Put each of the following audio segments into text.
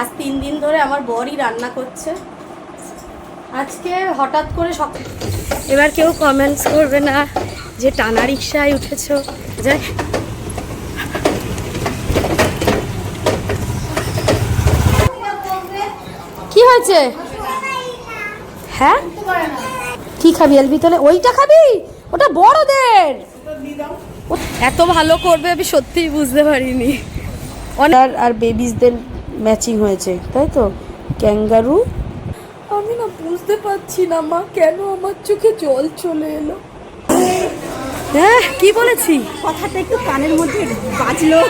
আজ তিন দিন ধরে আমার বরই রান্না করছে। আজকে হঠাৎ করে সব এবার কেউ কমেন্টস করবে না যে টানা রিক্সায় উঠেছো। যাই। কি হয়েছে? হ্যাঁ? কি খাবি এলবি তাহলে? ওইটা খাবি? ওটা বড়দের। এত ভালো করবে আমি সত্যিই বুঝতে পারিনি। অনেক আর বেবিসদের ম্যাচিং হয়েছে তাই তো? ক্যাঙ্গারু আমি না বুঝতে পারছি না মা কেন আমার চোখে জল চলে এলো? হ্যাঁ কি বলেছি? কথাটা একটু কানের মধ্যে বাজলো।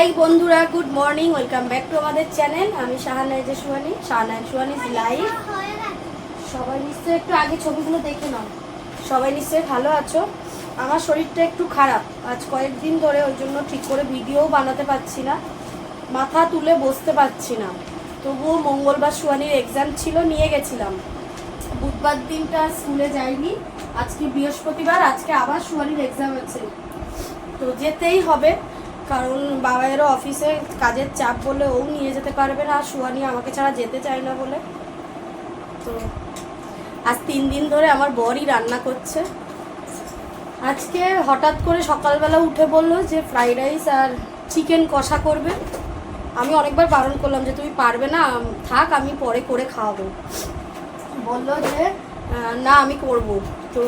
হাই বন্ধুরা, good morning, welcome back to আমাদের চ্যানেল। আমি শাহানাই যে সুহানি শাহানাই সুহানি লাইভ সবাই নিশ্চয়ই একটু আগে ছবিগুলো দেখে নাও। সবাই নিশ্চয়ই ভালো আছো? আমার শরীরটা একটু খারাপ। আজ কয়েকদিন ধরে ওই জন্য ঠিক করে ভিডিও বানাতে পারছি না। মাথা তুলে বসতে পারছি না। তবুও মঙ্গলবার সুহানির এক্সাম ছিল, নিয়ে গেছিলাম। বুধবার দিনটা স্কুলে যাইনি। আজকে বৃহস্পতিবার, আজকে আবার সুহানির এক্সাম আছে। তো যেতেই হবে। কারণ বাবাইয়েরও অফিসে কাজের চাপ বলে ও নিয়ে যেতে পারবে না, আর সুহানি আমাকে ছাড়া যেতে চায় না বলে। তো আজ তিন দিন ধরে আমার বরই রান্না করছে। আজকে হঠাৎ করে সকালবেলা উঠে বলল যে ফ্রাইড রাইস আর চিকেন কষা করবে। আমি অনেকবার বারণ করলাম যে তুমি পারবে না, থাক আমি পরে করে খাওয়াবো। বলল যে না আমি করব। তো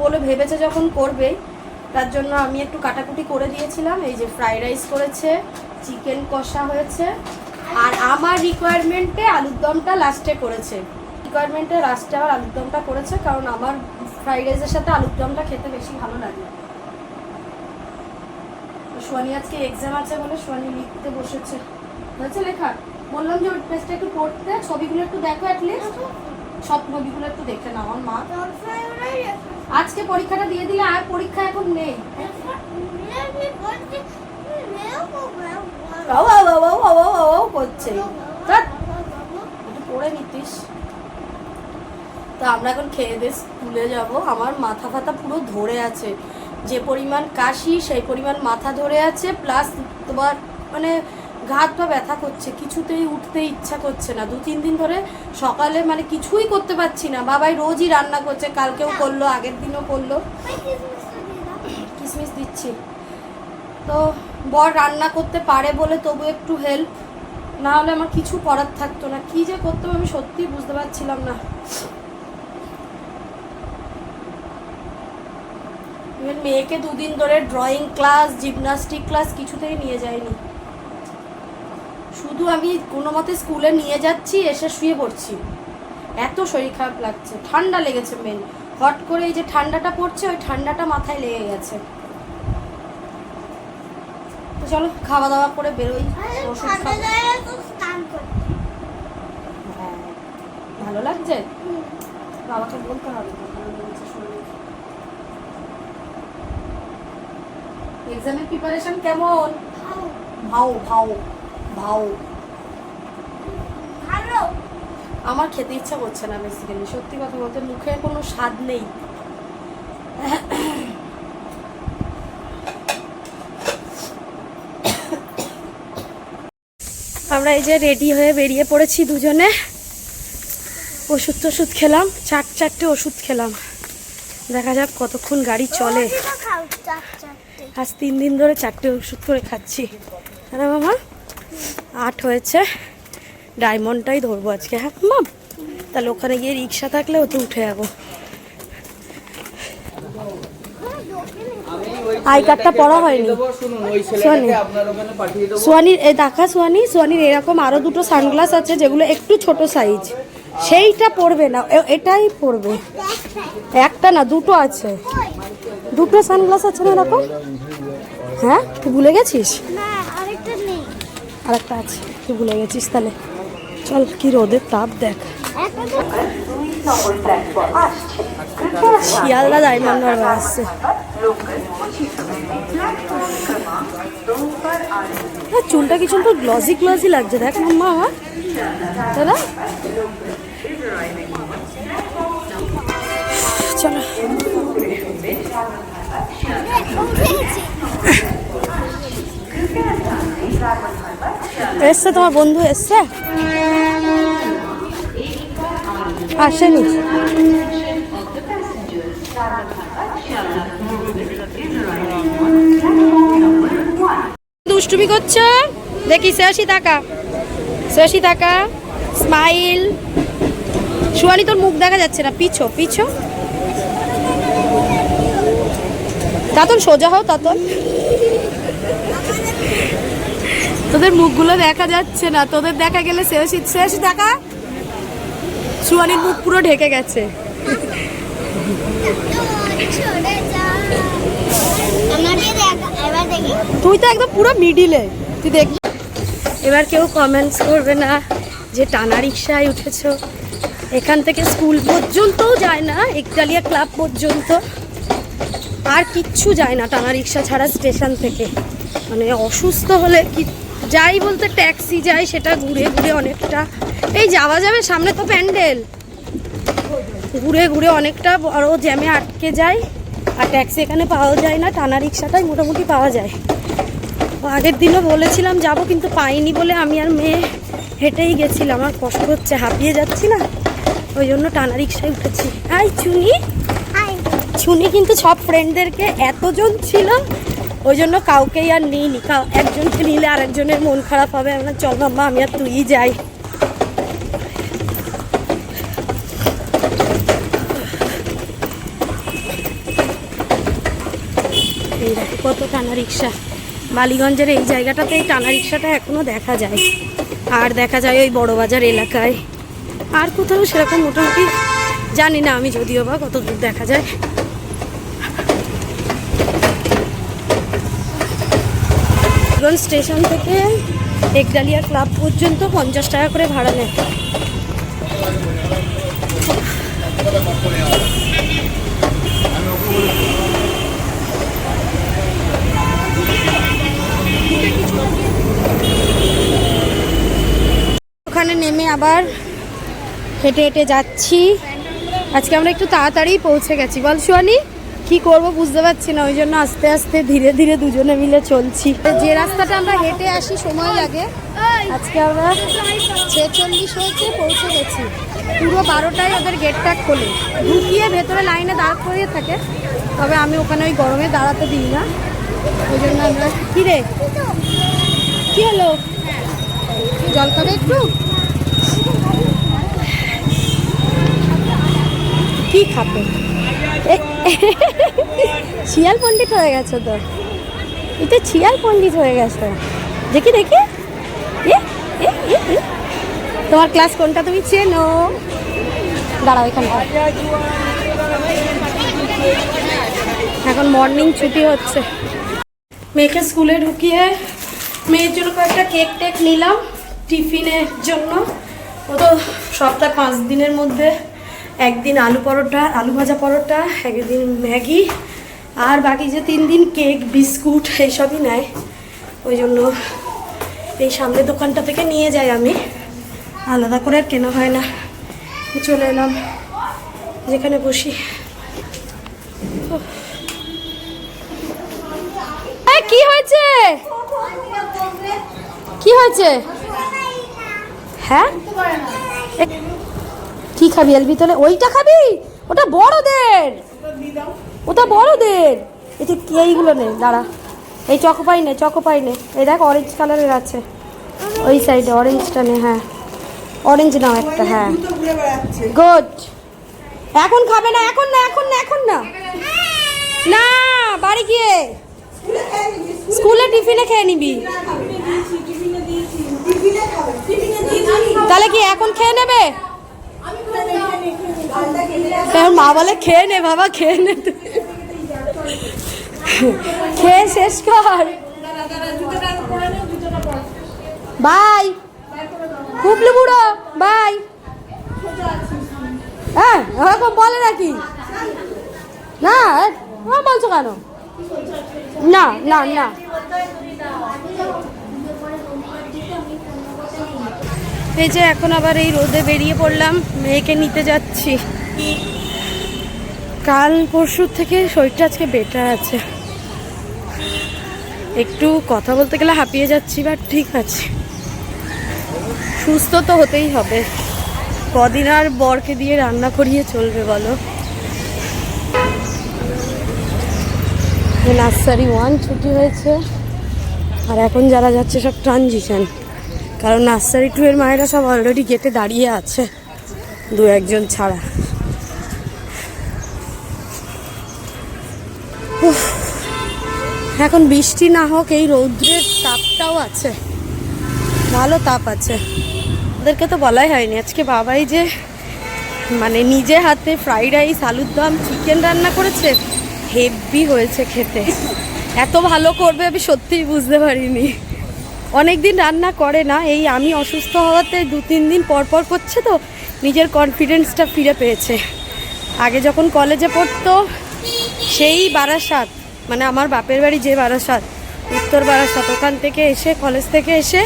বলে ভেবেছে যখন করবেই তার জন্য আমি একটু কাটাকুটি করে দিয়েছিলাম। এই যে ফ্রাইড রাইস করেছে চিকেন কষা হয়েছে, আর আমার রিকোয়ারমেন্টে আলুর দমটা লাস্টে করেছে। রিকোয়ারমেন্টে লাস্টে আবার আলুর দমটা করেছে, কারণ আমার ফ্রাইড রাইসের সাথে আলুর দমটা খেতে বেশি ভালো লাগে। সোয়ানি আজকে এক্সাম আছে বলে সোয়ানি লিখতে বসেছে। হয়েছে লেখা? বললাম যে ওই পেজটা একটু পড়তে, ছবিগুলো একটু দেখো অ্যাটলিস্ট সব ছবিগুলো একটু দেখে নাও মা। আজকে পরীক্ষাটা দিয়ে দিলে আর পরীক্ষা এখন নেই। করছে। পড়ে নিতিস। তো আমরা এখন খেয়ে দিয়ে স্কুলে যাব। আমার মাথা ফাতা পুরো ধরে আছে। যে পরিমাণ কাশি, সেই পরিমাণ মাথা ধরে আছে। প্লাস তোমার মানে ঘাত পা ব্যথা করছে, কিছুতেই উঠতে ইচ্ছা করছে না। দু তিন দিন ধরে সকালে মানে কিছুই করতে পারছি না। বাবাই রোজই রান্না করছে, কালকেও করল, আগের দিনও করল। কিসমিস দিচ্ছি। তো বর রান্না করতে পারে বলে তবু একটু হেল্প না হলে আমার কিছু করার থাকতো না। কি যে করতাম আমি সত্যিই বুঝতে পারছিলাম না। মেয়েকে দুদিন ধরে ড্রয়িং ক্লাস জিমনাস্টিক ক্লাস কিছুতেই নিয়ে যায়নি। শুধু আমি কোনো মতে স্কুলে নিয়ে যাচ্ছি এসে শুয়ে পড়ছি। এত শরীর খারাপ লাগছে ঠান্ডা লেগেছে মেন হট করে এই যে ঠান্ডাটা পড়ছে ওই ঠান্ডাটা মাথায় লেগে গেছে। তো চলো খাওয়া দাওয়া করে বেরোই। ওষুধ হ্যাঁ। ভালো লাগছে? বাবাকে বলতে হবে এক্সামের প্রিপারেশন কেমন? ভাও ভাও। ভাও। আমার খেতে ইচ্ছা করছে না বেসিক্যালি সত্যি কথা বলতে মুখে কোনো স্বাদ নেই। আমরা এই যে রেডি হয়ে বেরিয়ে পড়েছি দুজনে। ওষুধ টষুধ খেলাম চার চারটে ওষুধ খেলাম। দেখা যাক কতক্ষণ গাড়ি চলে। আজ তিন দিন ধরে চারটে ওষুধ করে খাচ্ছি। হ্যাঁ মামা? আট হয়েছে। ডায়মন্ডটাই ধরবো আজকে হ্যাঁ মাম? তাহলে ওখানে গিয়ে রিক্সা থাকলে ওতে উঠে যাব। আই কার্ডটা পড়া হয়নি। সোয়ানি সোয়ানির এই দেখা সোয়ানি, সোয়ানির এরকম আরও দুটো সানগ্লাস আছে যেগুলো একটু ছোট সাইজ। সেইটা পড়বে না এটাই পড়বে একটা না, দুটো আছে। দুটো সানগ্লাস আছে না এরকম? হ্যাঁ তুই ভুলে গেছিস? আর একটা আছে, তুই ভুলে গেছিস তাহলে। চল, কি রোদের তাপ, দেখ। শিয়ালদা ডায়মন্ড আসছে। চুলটা কিছু তো গ্লসি গ্লসি লাগছে? দেখ মাম্মা আমার দাদা। চলো। এসছে, তোমার বন্ধু এসছে? আসেনি। দুষ্টুমি করছ? দেখি শেষি টাকা শেষি টাকা স্মাইল সুয়ানি তোর মুখ দেখা যাচ্ছে না। পিছো পিছো। তাতন সোজা হও তাতন তোদের মুখগুলো দেখা যাচ্ছে না। তোদের দেখা গেলে শেষ শেষ দেখা। সুয়ানির মুখ পুরো ঢেকে গেছে। তুই তো একদম পুরো মিডিলে। তুই দেখ এবার কেউ কমেন্টস করবে না যে টানা রিক্সায় উঠেছো। এখান থেকে স্কুল পর্যন্তও যায় না একটালিয়া ক্লাব পর্যন্ত। আর কিচ্ছু যায় না টানা রিক্সা ছাড়া স্টেশন থেকে। মানে অসুস্থ হলে কি যাই বলতে ট্যাক্সি যাই সেটা ঘুরে ঘুরে অনেকটা। এই যাওয়া যাবে সামনে তো প্যান্ডেল। ঘুরে ঘুরে অনেকটা বড় জ্যামে আটকে যায় আর ট্যাক্সি এখানে পাওয়া যায় না টানা রিক্সাটাই মোটামুটি পাওয়া যায়। আগের দিনও বলেছিলাম যাব কিন্তু পাইনি বলে আমি আর মেয়ে হেঁটেই গেছিলাম। আমার কষ্ট হচ্ছে হাঁপিয়ে যাচ্ছি না। ওই জন্য টানা রিক্সায় উঠেছি। আই চুনি? চুনি কিন্তু সব ফ্রেন্ডদেরকে এতজন ছিল ওই জন্য কাউকেই আর নিইনি। একজনকে নিলে আরেকজনের মন খারাপ হবে। আমরা চল মাম্মা, আমি আর তুই যাই। কত টানা রিক্সা। বালিগঞ্জের এই জায়গাটাতে এই টানা রিক্সাটা এখনও দেখা যায়। আর দেখা যায় ওই বড় বাজার এলাকায়। আর কোথাও সেরকম মোটামুটি জানি না আমি যদিও বা কত দূর দেখা যায়। বালিগঞ্জ স্টেশন থেকে একডালিয়া ক্লাব পর্যন্ত পঞ্চাশ টাকা করে ভাড়া নেয়। ওখানে নেমে আবার হেঁটে হেঁটে যাচ্ছি। আজকে আমরা একটু তাড়াতাড়ি পৌঁছে গেছি। বল সুয়ানি? কি করব বুঝতে পারছি না, ওই জন্য আস্তে আস্তে ধীরে ধীরে দুজনে মিলে চলছি। যে রাস্তাটা আমরা হেঁটে আসি, সময় লাগে। আজকে আমরা ছেচল্লিশ হয়েছে, পৌঁছে গেছি। পুরো বারোটায় ওদের গেটটা খোলে। ঢুকিয়ে ভেতরে লাইনে দাঁড় করিয়ে থাকে, তবে আমি ওখানে ওই গরমে দাঁড়াতে দিই না। ওই জন্য আমরা রে কী হলো? জল খাবে একটু? কি খাবে? শিয়াল পণ্ডিত হয়ে গেছে তো। এটা শিয়াল পণ্ডিত হয়ে গেছে। দেখি দেখি। তোমার ক্লাস কোনটা তুমি চেনো? দাঁড়াও এখানে। এখন মর্নিং ছুটি হচ্ছে। মেয়েকে স্কুলে ঢুকিয়ে মেয়ের জন্য কয়েকটা কেক টেক নিলাম টিফিনের জন্য। ও তো সপ্তাহে পাঁচ দিনের মধ্যে একদিন আলু পরোটা, আলু ভাজা পরোটা, একদিন ম্যাগি, আর বাকি যে তিন দিন কেক, বিস্কুট, এইসবই নেয়। ওই জন্য এই সামনে দোকানটা থেকে নিয়ে যাই আমি। আলাদা করে আর কেনা হয় না। চলে এলাম যেখানে বসি। কি হয়েছে? কি হয়েছে? হ্যাঁ? কি খাবি এলবি তাহলে ওইটা খাবি? ওটা বড়দের। ওটা বড়দের। এটা কি এইগুলো নে দাঁড়া। এই চকো চকোপাই নে চকোপাই নে। এই দেখ অরেঞ্জ কালারের আছে। ওই সাইডে অরেঞ্জটা নে হ্যাঁ। অরেঞ্জ নাও একটা হ্যাঁ। গুড এখন খাবে না, এখন না এখন না এখন না। না, বাড়ি গিয়ে। স্কুলে টিফিনে খেয়ে নিবি। তাহলে কি এখন খেয়ে নেবে? মা বলে, খেয়ে নে বাবা, খেয়ে নে খেয়ে শেষ কর। বাই। হুবলু বুড়ো, বাই। হ্যাঁ ওরকম বলে নাকি? না বলছো কেন? না না না। এই যে এখন আবার এই রোদে বেরিয়ে পড়লাম, মেয়েকে নিতে যাচ্ছি। কাল পরশুর থেকে শরীরটা আজকে বেটার আছে। একটু কথা বলতে গেলে হাঁপিয়ে যাচ্ছি বাট ঠিক আছে। সুস্থ তো হতেই হবে। কদিন আর বরকে দিয়ে রান্না করিয়ে চলবে বলো? নার্সারি ওয়ান ছুটি হয়েছে, আর এখন যারা যাচ্ছে সব ট্রানজিশন। কারণ নার্সারি টু এর মায়েরা সব অলরেডি গেটে দাঁড়িয়ে আছে, দু একজন ছাড়া। এখন বৃষ্টি না হোক, এই রৌদ্রের তাপটাও আছে। ভালো তাপ আছে। ওদেরকে তো বলাই হয়নি। আজকে বাবাই যে মানে নিজে হাতে ফ্রাইড রাইস আলুর দম চিকেন রান্না করেছে হেভি হয়েছে খেতে। এত ভালো করবে আমি সত্যিই বুঝতে পারিনি। অনেক দিন রান্না করে না, এই আমি অসুস্থ হওয়াতে দু, তিন দিন পর পর করছে তো, নিজের কনফিডেন্সটা ফিরে পেয়েছে। আগে যখন কলেজে পড়তো, সেই বারাসাত মানে আমার বাপের বাড়ি যে বারাসাত, উত্তর বারাসাত, ওখান থেকে এসে কলেজ থেকে এসে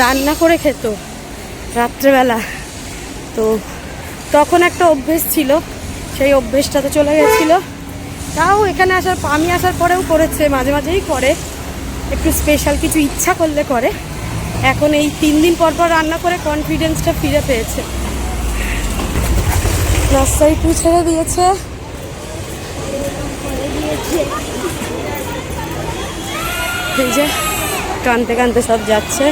রান্না করে খেত, রাত্রেবেলা। তো তখন একটা অভ্যেস ছিল, সেই অভ্যেসটা তো চলে গেছিল। তাও এখানে আসার, আমি আসার পরেও করেছে, মাঝে মাঝেই করে। একটু স্পেশাল কিছু ইচ্ছা করলে করে। এখন এই তিন দিন পর পর রান্না করে কনফিডেন্সটা ফিরে পেয়েছে। রাস্তায় একটু ছেড়ে দিয়েছে। এই যে, কানতে কানতে সব যাচ্ছে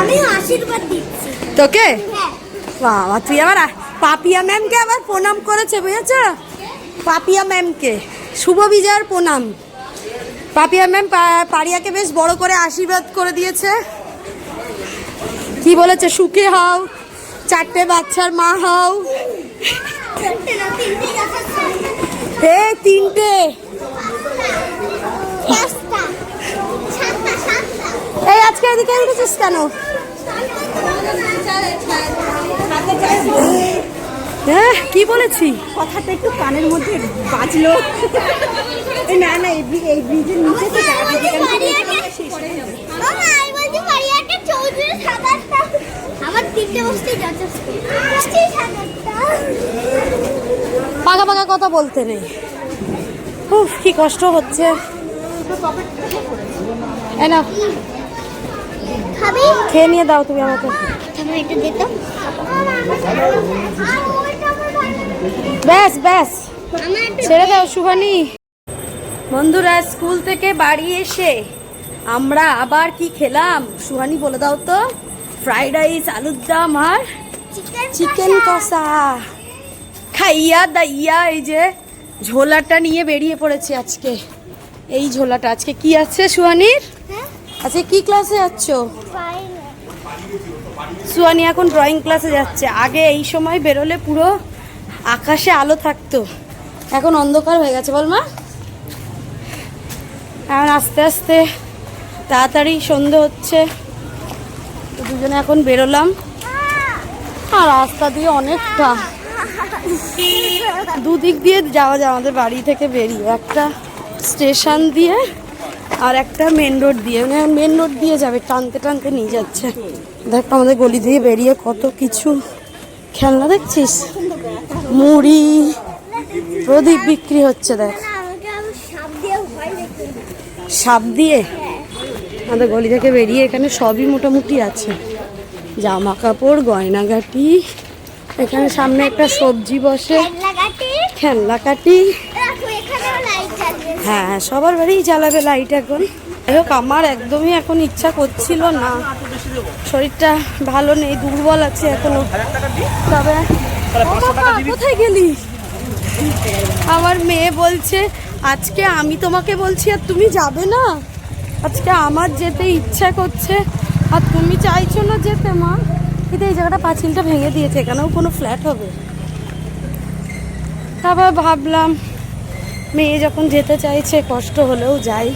আমিও আশীর্বাদ দিচ্ছি তোকে? বাবা তুই আবার পাপিয়া ম্যামকে আবার প্রণাম করেছে বুঝেছ? পাপিয়া ম্যামকে। শুভ বিজয়ের প্রণাম। পাপিয়া ম্যাম পা- পারিয়াকে বেশ বড় করে আশীর্বাদ করে দিয়েছে। কি বলেছে? সুখে হও চারটে বাচ্চার মা হও। হে তিনটে। এই আজকে এদিকে উঠেছিস কেন? হ্যাঁ কি বলেছি? কথাটা একটু কানের মধ্যে বাজলো। না না এই এই ব্রিজের নিচে সাতারটা। পাকা পাকা কথা বলতে নেই। উফ কি কষ্ট হচ্ছে। খেয়ে নিয়ে দাও তুমি আমাকে। তুমি এটা দিত ব্যাস ব্যাস ছেড়ে দাও সুহানি। বন্ধুরা স্কুল থেকে বাড়ি এসে আমরা আবার কি খেলাম? সুহানি বলে দাও তো। ফ্রাইড রাইস আলুর দম আর চিকেন কষা। খাইয়া দাইয়া এই যে ঝোলাটা নিয়ে বেরিয়ে পড়েছে আজকে। এই ঝোলাটা। আজকে কি আছে সুহানির? হ্যাঁ। আজকে কি ক্লাসে যাচ্ছ সুহানি এখন ড্রয়িং ক্লাসে যাচ্ছে। আগে এই সময় বেরোলে পুরো আকাশে আলো থাকতো। এখন অন্ধকার হয়ে গেছে, বল মা। এখন আস্তে আস্তে তাড়াতাড়ি সন্ধে হচ্ছে। দুজনে এখন বেরোলাম। আর রাস্তা দিয়ে অনেকটা। দুদিক দিয়ে যাওয়া যায়, আমাদের বাড়ি থেকে বেরিয়ে। একটা স্টেশন দিয়ে আর একটা মেন রোড দিয়ে। মানে মেন রোড দিয়ে যাবে, টানতে টানতে নিয়ে যাচ্ছে। দেখ আমাদের গলি দিয়ে বেরিয়ে কত কিছু খেলনা দেখছিস? মুড়ি প্রদীপ বিক্রি হচ্ছে দেখ। সাপ দিয়ে? আমাদের গলি থেকে বেরিয়ে এখানে সবই মোটামুটি আছে। জামা কাপড় গয়নাগাটি এখানে সামনে একটা সবজি বসে। খেলনা কাটি জ্বালবে হ্যাঁ সবার বাড়িই জ্বালাবে লাইট এখন। যাই হোক আমার একদমই এখন ইচ্ছা করছিল না। শরীরটা ভালো নেই, দুর্বল আছে এখনও। তবে কোথায় গেলি? আমার মেয়ে বলছে, আজকে আমি তোমাকে বলছি, আর তুমি যাবে না। আজকে আমার যেতে ইচ্ছা করছে, আর তুমি চাইছো না যেতে, মা। কিন্তু এই জায়গাটা পাঁচিলটা ভেঙে দিয়েছে, এখানেও কোনো ফ্ল্যাট হবে। তারপর ভাবলাম, মেয়ে যখন যেতে চাইছে, কষ্ট হলেও যাই।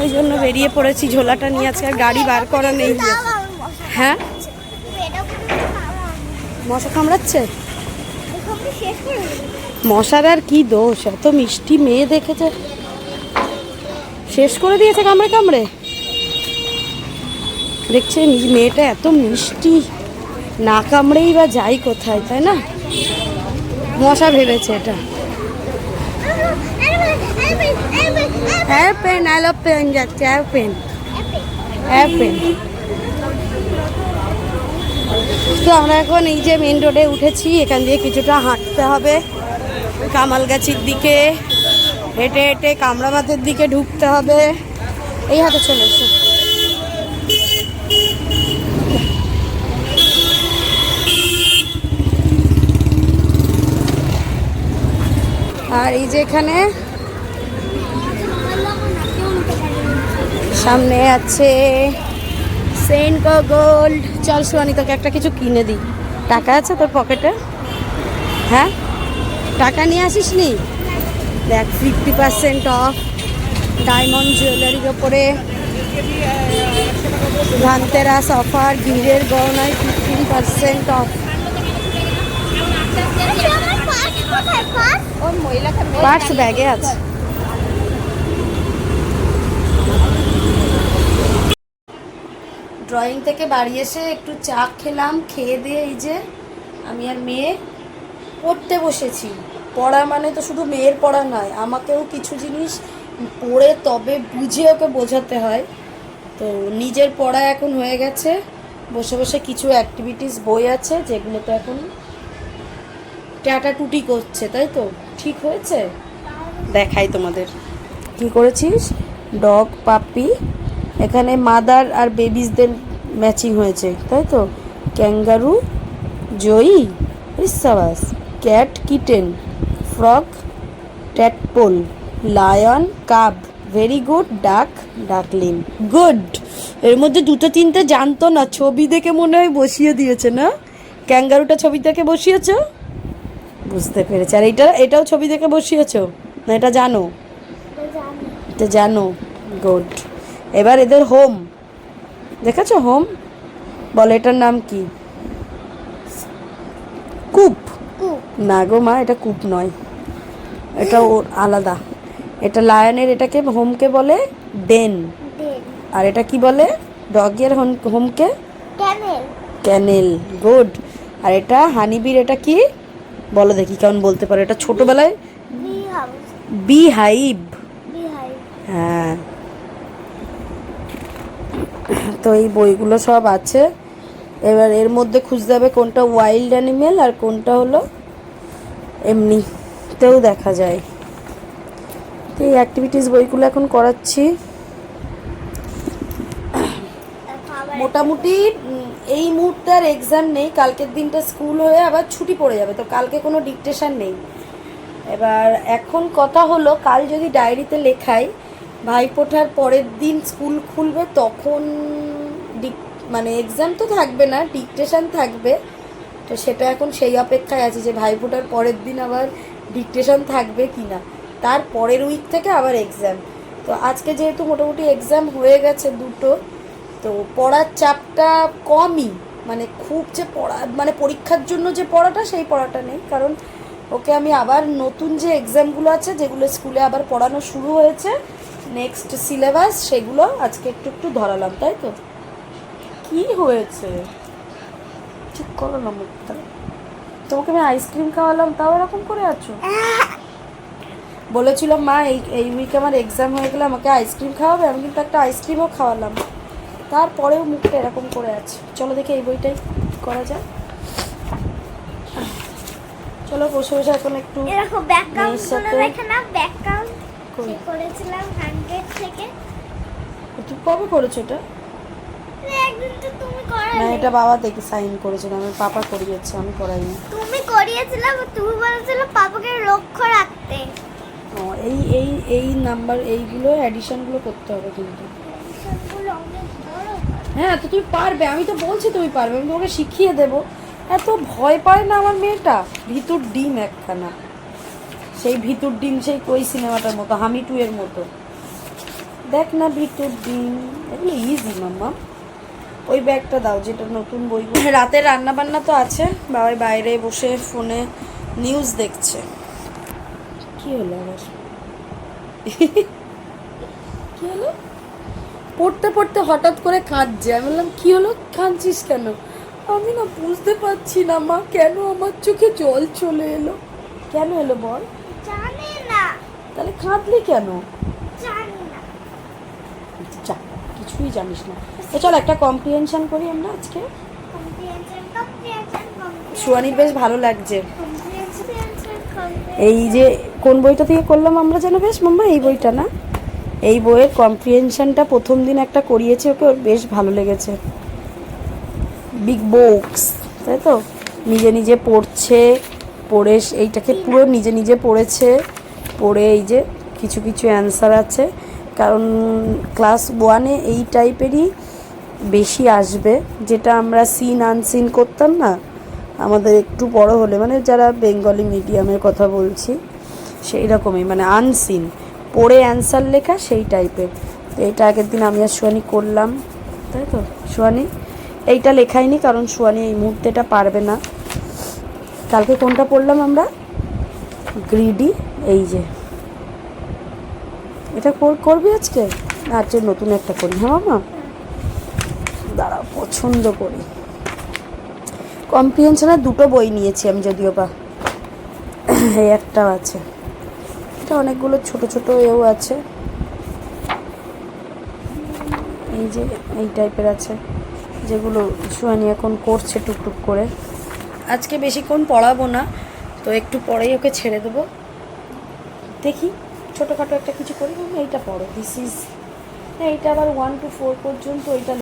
ওই জন্য বেরিয়ে পড়েছি ঝোলাটা নিয়ে আজকে আর গাড়ি বার করা নেই। হ্যাঁ? মশা কামড়াচ্ছে। মশার আর কি দোষ? এত মিষ্টি মেয়ে দেখেছে। শেষ করে দিয়েছে কামড়ে কামড়ে। দেখছে মেয়েটা এত মিষ্টি। না কামড়েই বা যাই কোথায়, তাই না? মশা ভেবেছে এটা। এয়ারপেন অ্যালোপেন যাচ্ছে এয়ারপেন এয়ারপেন তো আমরা এখন এই যে মেন রোডে উঠেছি, এখান দিয়ে কিছুটা হাঁটতে হবে। কামালগাছির দিকে হেঁটে হেঁটে কামরামাথের দিকে ঢুকতে হবে। এই হাতে চলে এসো। আর এই যে এখানে সামনে আছে সেন্ট গোল্ড চল সুয়ানি তোকে একটা কিছু কিনে দিই। টাকা আছে তোর পকেটে? হ্যাঁ? টাকা নিয়ে আসিস নি দেখ ফিফটি পার্সেন্ট অফ ডায়মন্ড জুয়েলারির ওপরে ধানতেরাস অফার গিরের গহনায় ফিফটিন পার্সেন্ট অফ পার্টস ব্যাগে আছে। ড্রয়িং থেকে বাড়ি এসে একটু চা খেলাম খেয়ে দিয়ে এই যে আমি আর মেয়ে পড়তে বসেছি। পড়া মানে তো শুধু মেয়ের পড়া নয় আমাকেও কিছু জিনিস পড়ে তবে বুঝে ওকে বোঝাতে হয়। তো নিজের পড়া এখন হয়ে গেছে বসে বসে কিছু অ্যাক্টিভিটিস বই আছে যেগুলো তো এখন টাটা টুটি করছে তাই তো? ঠিক হয়েছে? দেখাই তোমাদের। কি করেছিস? ডগ পাপি এখানে মাদার আর বেবিসদের ম্যাচিং হয়েছে তাই তো? Kangaroo joey ইসাবাস cat kitten frog tadpole lion cub very good duck duckling. Good! এর মধ্যে দুটো তিনটে জানতো না ছবি দেখে মনে হয় বসিয়ে দিয়েছে না? ক্যাঙ্গারুটা ছবি দেখে বসিয়েছো? বুঝতে পেরেছি। আর এটা এটাও ছবি দেখে বসিয়েছ? না এটা জানো। এটা জানো? গুড। এবার এদের হোম। দেখেছ হোম? বলো এটার নাম কি? কূপ। না গো মা এটা কূপ নয়। এটা ওর আলাদা। এটা লায়নের এটাকে হোমকে বলে ডেন। আর এটা কি বলে? ডগের হোমকে? ক্যানেল। গুড। আর এটা হানিবির এটা কি? বলো দেখি কেমন বলতে পারো? এটা ছোটবেলায়? B house. বি হাইভ হ্যাঁ। তো এই বইগুলো সব আছে। এবার এর মধ্যে খুঁজতে হবে কোনটা ওয়াইল্ড অ্যানিমেল আর কোনটা হলো এমনিতেও দেখা যায়। তো এই অ্যাক্টিভিটিস বইগুলো এখন করাচ্ছি। মোটামুটি এই মুহূর্তে আর এক্সাম নেই। কালকের দিনটা স্কুল হয়ে আবার ছুটি পড়ে যাবে, তো কালকে কোনো ডিকটেশন নেই। এবার এখন কথা হলো, কাল যদি ডায়েরিতে লেখাই ভাইফোঁটার পরের দিন স্কুল খুলবে, তখন ডিক মানে এক্সাম তো থাকবে না ডিকটেশন থাকবে। তো সেটা এখন সেই অপেক্ষায় আছে যে ভাইফোঁটার পরের দিন আবার ডিকটেশন থাকবে কি না তার পরের উইক থেকে আবার এক্সাম তো আজকে যেহেতু মোটামুটি এক্সাম হয়ে গেছে দুটো, তো পড়ার চাপটা কমই। মানে খুব যে পড়া মানে পরীক্ষার জন্য যে পড়াটা, সেই পড়াটা নেই। কারণ ওকে আমি আবার নতুন যে এক্সামগুলো আছে, যেগুলো স্কুলে আবার পড়ানো শুরু হয়েছে নেক্সট সিলেবাস সেগুলো আজকে একটু একটু ধরালাম তাই তো? কি হয়েছে? ঠিক করো না মুখটা। তোমাকে আমি আইসক্রিম খাওয়ালাম তাও এরকম করে আছো? বলেছিল মা এই এই উইকে আমার এক্সাম হয়ে গেলে আমাকে আইসক্রিম খাওয়াবে আমি কিন্তু একটা আইসক্রিমও খাওয়ালাম। তারপরেও মুখটা এরকম করে আছে। চলো দেখি এই বইটাই করা যায়। চলো বসে বসে এখন একটু এরকম ব্যাকগ্রাউন্ড করেছিলাম হান্ড্রেড থেকে? তুই কবে করেছ এটা? একদিন তো তুমি না এটা বাবা দেখে সাইন করেছিল। আমার পাপা করিয়েছে আমি করাইনি। তুমি করিয়েছিলে তুমি বলেছিলে পাপাকে লক্ষ্য রাখতে। ও এই এই এই নাম্বার এইগুলো অ্যাডিশনগুলো করতে হবে কিন্তু। হ্যাঁ তো তুমি পারবে। আমি তো বলছি তুমি পারবে আমি তোমাকে শিখিয়ে দেবো। এত ভয় পায় না আমার মেয়েটা? ভিতর ডিম একখানা। সেই ভিতুর ডিম, সেই কই সিনেমাটার মতো, হামি টু এর মতো। দেখ না ভিতুর ডিম, এগুলো ইজি মাম্মা। ওই ব্যাগটা দাও, যেটা নতুন বই রাতে রান্না বান্না তো আছে, বাবাই বাইরে বসে ফোনে নিউজ দেখছে। কি হলো আবার? কি হলো? পড়তে পড়তে হঠাৎ করে কাঁদছে। আমি বললাম, কি হলো? কাঁদছিস কেন? আমি না বুঝতে পারছি না, মা, কেন আমার চোখে জল চলে এলো? কেন এলো বল? জানি না। তাহলে কাঁদলি কেন? জানি না। যা কিছুই জানিস না। তো চল একটা কম্প্রিহেনশন করি আমরা আজকে। সুয়ানির বেশ ভালো লাগছে। এই যে কোন বইটা থেকে করলাম আমরা যেন বেশ? মাম্মা এই বইটা না? এই বইয়ের কম্প্রিহেনশনটা প্রথম দিন একটা করিয়েছে ওকে ওর বেশ ভালো লেগেছে। বিগ বুকস তাই তো? নিজে নিজে পড়ছে পড়ে এইটাকে পুরো নিজে নিজে পড়েছে। পড়ে এই যে কিছু কিছু অ্যান্সার আছে। কারণ ক্লাস ওয়ানে এই টাইপেরই বেশি আসবে। যেটা আমরা সিন আনসিন করতাম না, আমাদের একটু বড় হলে মানে যারা বেঙ্গলি মিডিয়ামের কথা বলছি সেই রকমই মানে আনসিন পড়ে অ্যান্সার লেখা সেই টাইপের তো এটা আগের দিন আমি আর সোয়ানি করলাম। তাই তো? সোয়ানি এইটা লেখাইনি কারণ সোয়ানি এই মুহূর্তেটা পারবে না। কালকে কোনটা পড়লাম আমরা? গ্রিডি, এই যে। এটা কর- করবি আজকে? আজকে নতুন একটা করি হ্যাঁ মামা? দাঁড়া, পছন্দ করি। কম্প্রিহেনশনের দুটো বই নিয়েছি আমি যদিও বা। এই একটাও আছে। এটা অনেকগুলো ছোট ছোট এও আছে। এই যে, এই টাইপের আছে। যেগুলো সুয়ানি এখন করছে টুকটুক করে। আজকে বেশিক্ষণ পড়াবো না, তো একটু পরেই ওকে ছেড়ে দেবো। দেখি, ছোটোখাটো একটা কিছু করি এইটা পড়ো। দিস ইজ এইটা আবার ওয়ান টু ফোর পর্যন্ত, এইটা